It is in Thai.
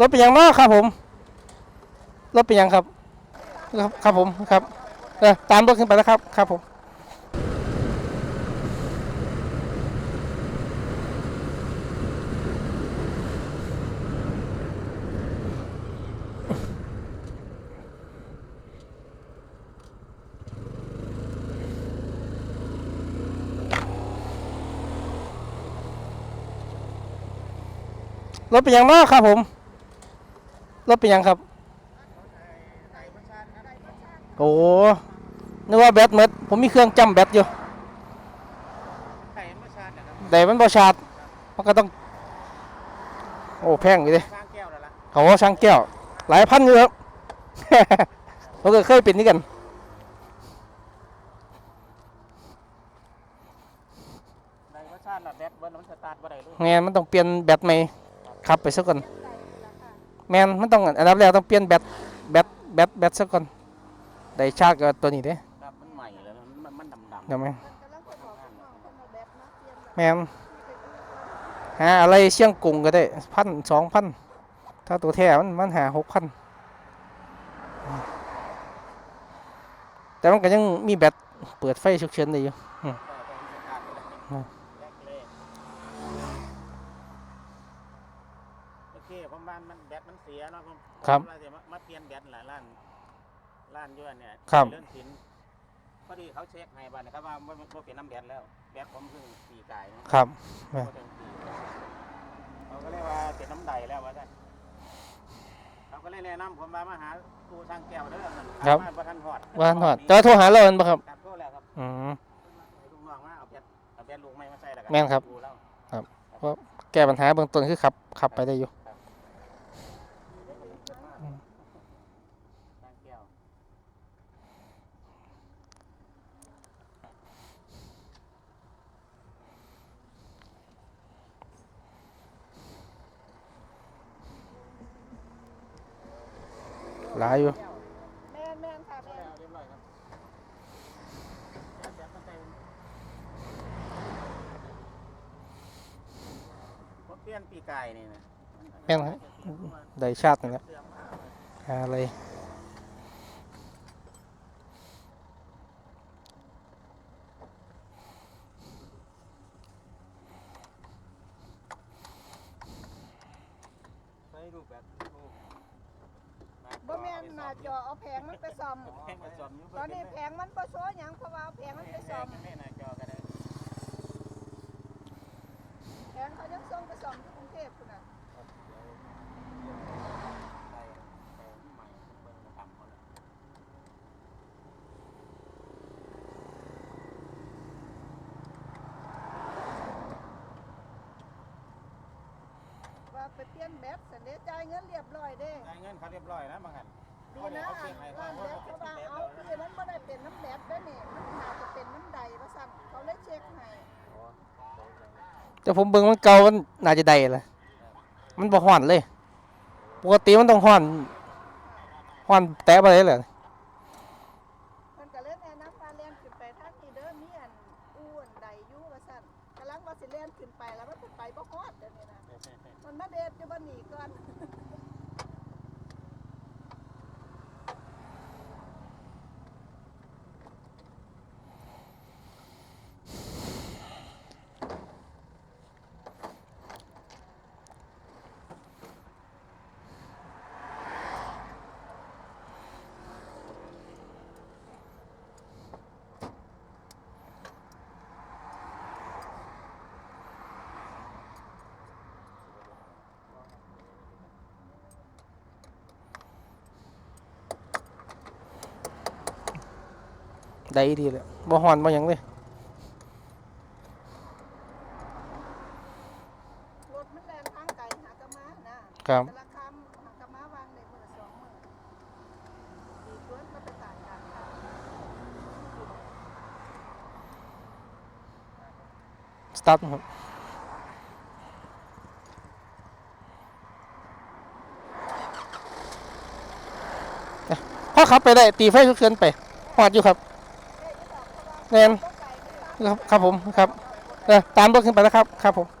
รถเป็นยังมากครับผม รถเป็นยังครับครับ ครับผมครับตามรถขึ้นไปแล้วครับครับผมรถเป็นยังมากครับผม รถเป็นยังครับ โอ้นึกว่าแบตหมดผมมีเครื่องจำแบตอยู่ไข่ไม่ชาร์จนะครับแต่มันบอชาร์จมันก็ต้อง โอ้แพงอยู่ดิสร้างแก้วแล้วล่ะเขาว่าช่างแก้ว หลายพันอยู่ครับผมก็เคยเป็นนี่กันไดว่าชาร์จละแบตวันมันสตาร์ทบ่ได้เลยแมนมันต้องเปลี่ยนแบตใหม่ขับไปซะก่อน แมนมันต้องอันดับแรกต้องเปลี่ยนแบตแบตแบตแบตซะก่อนได้ชาร์จกับตัวนี้เด้ครับมันใหม่แล้วนะมันมันดำดำเดี๋ยวไหมกำลังไปบอกกับน้องคนมาแบบมาเตรียมแมนหาอะไรเชียงกุงก็ได้พันสองพันถ้าตัวแท้มันมันหาหกพันแต่มันก็ยังมีแบตเปิดไฟฉุกเฉินได้อยู่ก็ต้องสตาร์ทไปแล้วแรกเลยโอเคผมว่ามันแบตมันเสียเนาะผมครับผมว่าจะมามาเปลี่ยนแบตหลายร้านร้านอยวนเนี่ยครับ เรื่องสินพอดีเขาเช็คให้บ้านนะครับว่าไม่ไม่เป็นน้ำแบตแล้วแบตผมเพิ่งปีกายเนาะครับ บ่ถึงปีเขาก็เรียกว่าเป็นน้ำใดแล้วว่าท่านเขาก็เลยแนะนำผมว่ามาหาตู้ช่างแก้วเด้อมันครับมาบ่ทันหอดว่าหอดจะโทรหาเราเอ็นปะครับครับโทรแล้วครับ อืม ลูกน้องมาเอาแบตเอาแบตลูกไม่มาใส่แล้วกัแม่นครับ ดูแล้ว แก้ปัญหาเบื้องต้นคือขับขับไปได้อยู่ ช่างแก้ว หลายอยู่แม่นแม่นค่ะแม่นเรียบร้อยครับแบตมันใส่ผมเปลี่ยนปีกายนี่นะแม่นครับได้ชาตินึงแล้วหาอะไรใส่รูปแบบรูป บ่แม่นหน้าจอเอาแผงมันไปซ่อม แพงมาจอมอยู่ตอนนี้แผงมันบ่โชว์หยังเพราะว่าเอาแผงมันไปซ่อมแม่หน้าจอก็ได้แผงเขายังส่งไปซ่อมที่กรุงเทพพุ่นน่ะได้แต่ใหม่เบิ่งมาทำหมดแล้วว่าไปเปลี่ยนแบตเสร็จแล้วจ่ายเงินเรียบร้อยเด้ได้เงินเขาเรียบร้อยนะบางหันดีนะอ่านร้านแบตเขาว่าเอาคือมันบ่ได้เป็นน้ำแบตเด้อนี่มันน่าจะเป็นน้ำใดว่าซั่นเขาเลยเช็คให้แต่ผมเบิ่งมันเก่ามันน่าจะได้เลยมันบ่ฮ้อนเลย ปกติมันต้องฮ้อนฮ้อนแตะไปเลยเลยเพิ่นก็เลยแนะนำว่าเล่นขึ้นไปทางนี้เด้อมีอันอู้อันใดอยู่ว่าซั่นกำลังว่าสิเล่นขึ้นไปแล้วมันสิไปบ่ฮอดเดี๋ยวนี้นะมันมาเด็ดอยู่บ้านหนีก่อน ได้ดีเลยบ่ฮ้อนบ่หยังเลยรถมันแล่นทางไกลหากะมานะครับ แต่ละคำหากะมาวางในมือสองมือดีกวนก็ไปต่างกันค่ะสตาร์ทครับเอ้ยพ่อขับไปได้ตีไฟฉุกเฉินไปฮอดอยู่ครับ แน่นก็ไกลไม่รับครับครับผมครับเออตามรถขึ้นไปแล้วครับครับผม